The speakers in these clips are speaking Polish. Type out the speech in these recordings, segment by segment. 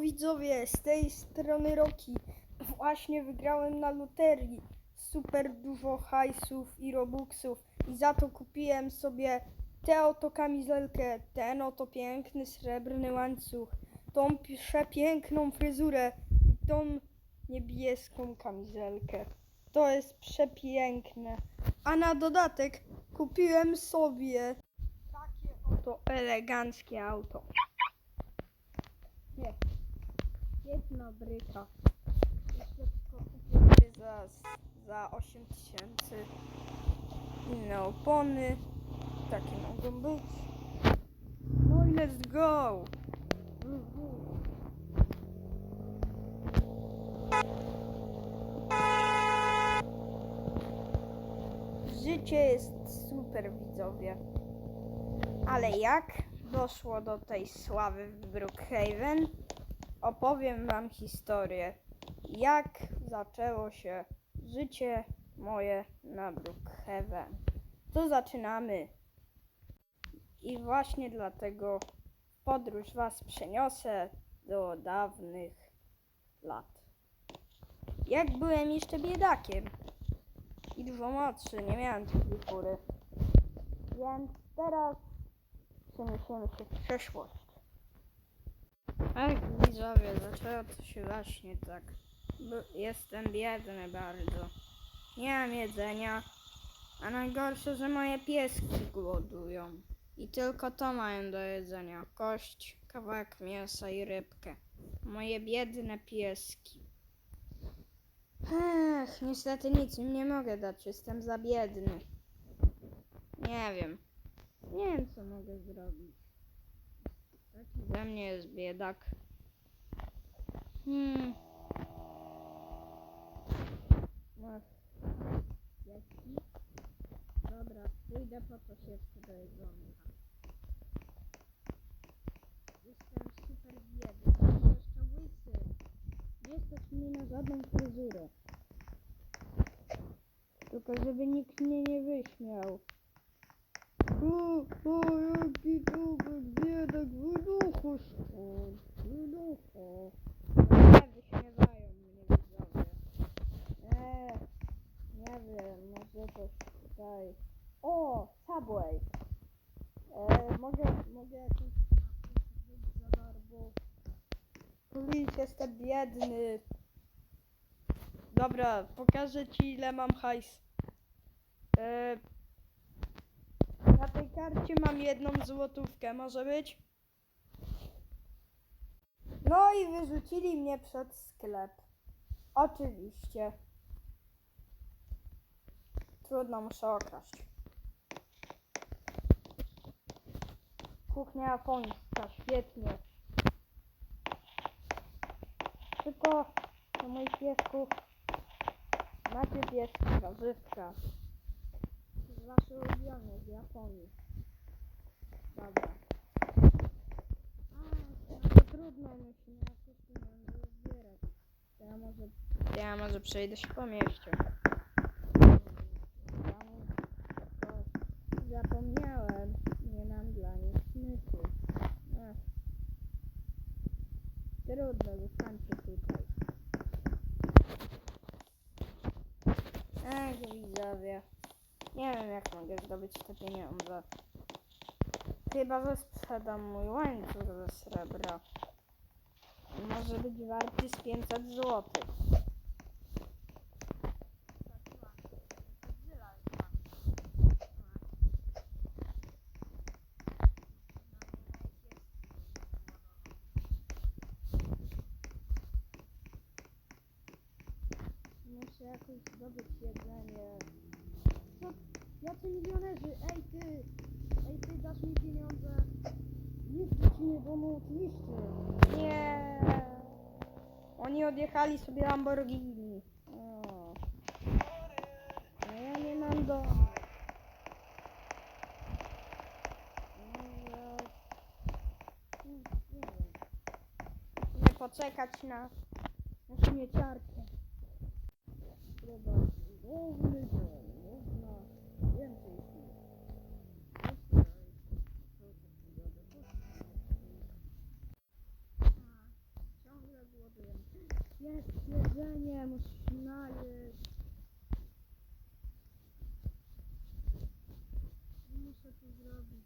widzowie, z tej strony Roki. Właśnie wygrałem na loterii super dużo hajsów i robuxów i za to kupiłem sobie tę oto kamizelkę, ten oto piękny srebrny łańcuch, tą przepiękną fryzurę i tą niebieską kamizelkę. To jest przepiękne. A na dodatek kupiłem sobie takie oto eleganckie auto. Jeszcze tylko kupię za, za 8 tysięcy. Inne opony. Takie mogą być. No i let's go! Życie jest super widzowie. Ale jak doszło do tej sławy w Brookhaven? Opowiem wam historię. Jak zaczęło się życie moje na Brookhaven. To zaczynamy. I właśnie dlatego podróż was przeniosę do dawnych lat. Jak byłem jeszcze biedakiem i dużo młodszy, nie miałem takiej fury. Więc teraz przeniesiemy się w przeszłość. Ach, widzowie, zaczęło to się właśnie tak. Jestem biedny bardzo. Nie mam jedzenia, a najgorsze, że moje pieski głodują. I tylko to mają do jedzenia. Kość, kawałek mięsa i rybkę. Moje biedne pieski. Ech, niestety nic im nie mogę dać, jestem za biedny. Nie wiem. Nie wiem, co mogę zrobić. Ze mnie jest biedak. Hmm. Masz pieski? Dobra, pójdę po coś jeszcze do jedzonka. Jestem super biedny. Jeszcze łysy. Nie stać mnie na żadną fryzurę. Tylko żeby nikt mnie nie wyśmiał. O, o, jaki człowiek biedak, wyduchu stąd, wyduchu. Nie, wyśmiewają mnie widzowie. Nie, nie wiem, może coś tutaj. O, Subway. E, mogę, mogę jakąś za darmo. Please, jestem biedny. Dobra, pokażę ci ile mam hajs. E, na tej karcie mam jedną złotówkę, może być? No i wyrzucili mnie przed sklep. Oczywiście. Trudno, muszę okraść. Kuchnia japońska, świetnie. Tylko do moich piesków macie pieski, warzywka. Wasze ulubione z Japonii. Dobra. A, to trudno, musimy jakoś pieniądze zbierać. To ja może, ja może przejdę się po mieście. Ja mu- to Zapomniałem, nie mam dla nich smysłu. Ech. Trudno, zostańcie tutaj. Ech, widzowie. Nie wiem, jak mogę zdobyć te pieniądze. Chyba, że sprzedam mój łańcuch ze srebra. Może być warty z 500 zł. Muszę jakoś zdobyć jedzenie. Jacy milionerzy? Ej ty! Ej ty, dasz mi pieniądze? Niszczy ci nie pomóc, niszczy. Nie. Oni odjechali sobie Lamborghini. O. A ja nie mam do... No. Musimy poczekać na... na śmieciarkę. Trzeba główny dom, musisz najeść. Muszę to zrobić.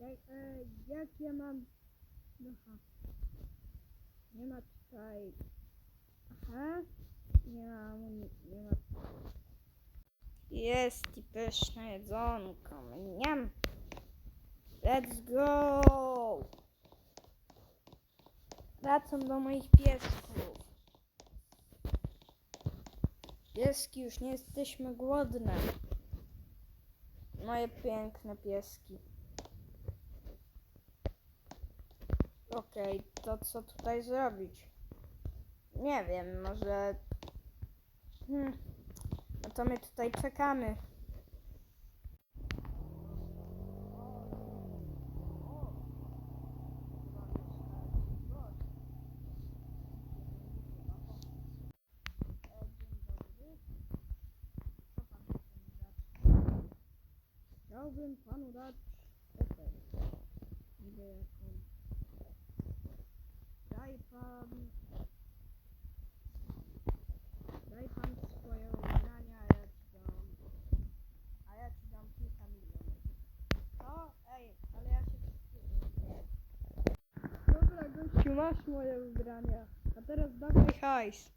Ej, ej, jak ja mam... Aha. Nie ma tutaj... Aha. Nie ma, nie ma... Jest i pyszne jedzonko. Mniam. Let's go! Wracam do moich piesków. Pieski, już nie jesteśmy głodne. Moje piękne pieski. Okej, to co tutaj zrobić? Nie wiem, może... Hmm. No to my tutaj czekamy. Chciałbym panu dać ofertę. Jaką. Daj pan. Daj pan swoje ubrania, a ja ci dam. A ja ci dam kilka milionów. Co? Ej, ale ja się wstydzę. Dobra, gościu, masz moje ubrania. A teraz dawaj hajs.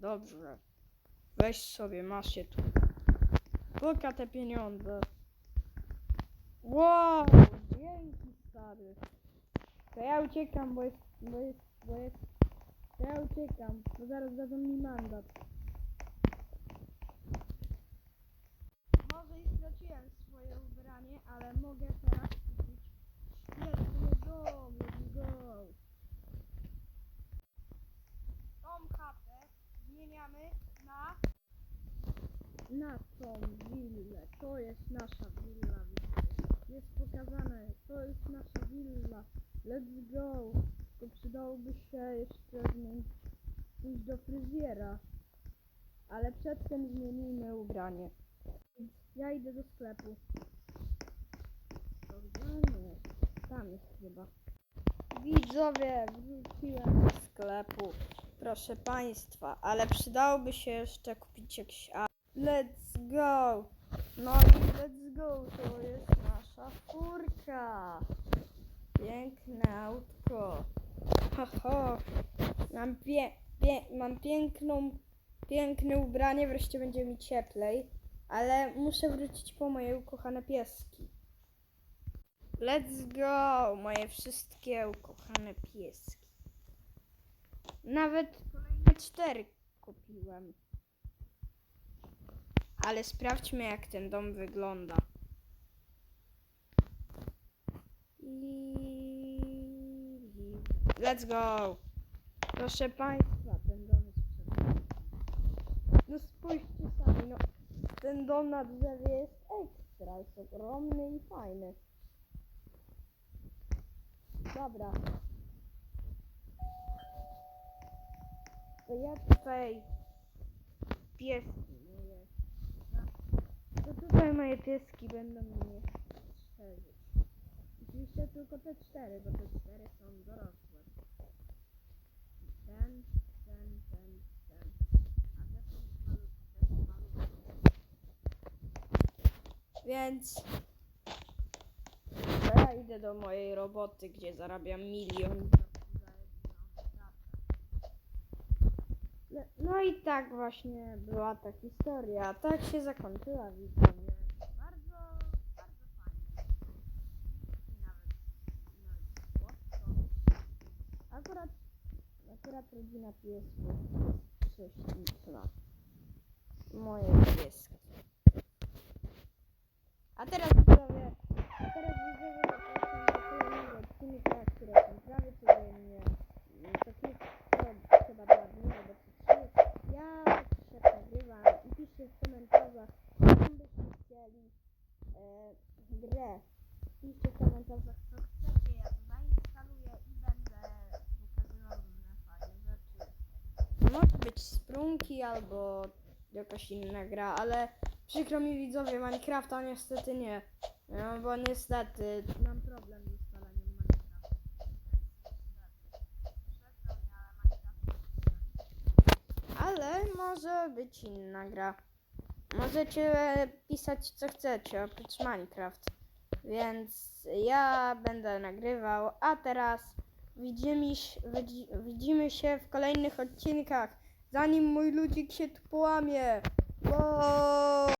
Dobrze. Weź sobie, masz je tu. Poka te pieniądze. Wow, dzięki stary. To ja uciekam, bo jest, bo jest, bo jest. To ja uciekam, bo zaraz dadzą mi mandat. Może i straciłem swoje ubranie, ale mogę teraz kupić dom. Let's go. Tą chatę zmieniamy na na tą willę. To jest nasza willa. widzowie. Jest pokazane, to jest nasza willa. Let's go. Tylko przydałoby się jeszcze zmienić, pójść do fryzjera. Ale przedtem zmienimy ubranie. Ja idę do sklepu. Tam jest chyba. Widzowie, wróciłem do sklepu. Proszę Państwa, ale przydałoby się jeszcze kupić jakiś Let's go! No i let's go, to jest nasza furka. Piękne autko. Ho. Mam, pie, pie, mam piękną, piękne ubranie, wreszcie będzie mi cieplej. Ale muszę wrócić po moje ukochane pieski. Let's go, moje wszystkie ukochane pieski. Nawet kolejne cztery kupiłem. Ale sprawdźmy, jak ten dom wygląda. Let's go! Proszę Państwa, ten dom jest No spójrzcie sami, no. Ten dom na drzewie jest ekstra, jest ogromny i fajny. Dobra. To ja tutaj pieski moje. To tutaj moje pieski będą mnie. Oczywiście tylko te cztery, bo te cztery są dorosłe. Ten, ten, ten, ten. A te są malutkie, te są malutkie. Więc ja idę do mojej roboty, gdzie zarabiam milion. No, no i tak właśnie była ta historia. Tak się zakończyła widzowie. Bardzo, bardzo fajnie. Nawet, nawet. Akurat, akurat rodzina piesków jest prześliczna. Moje pieski. A teraz widzowie, a teraz widzowie kolejnego odcinka, które są prawie codziennie. Mm, To kilka, to chyba dwa dni albo trzy. Ja nagrywam i piszcie w komentarzach, jaką byście chcieli e, grę. Piszcie w komentarzach, co chcecie, ja to zainstaluję i będę pokazywał różne fajne rzeczy. Może być sprunki albo jakaś inna gra, ale przykro mi widzowie, Minecrafta niestety nie. No bo niestety mam problem z ustaleniem Minecrafta. Ale może być inna gra. Możecie pisać co chcecie oprócz Minecraft. Więc ja będę nagrywał, a teraz widzimy, widzimy się w kolejnych odcinkach, zanim mój ludzik się tu połamie. Bo...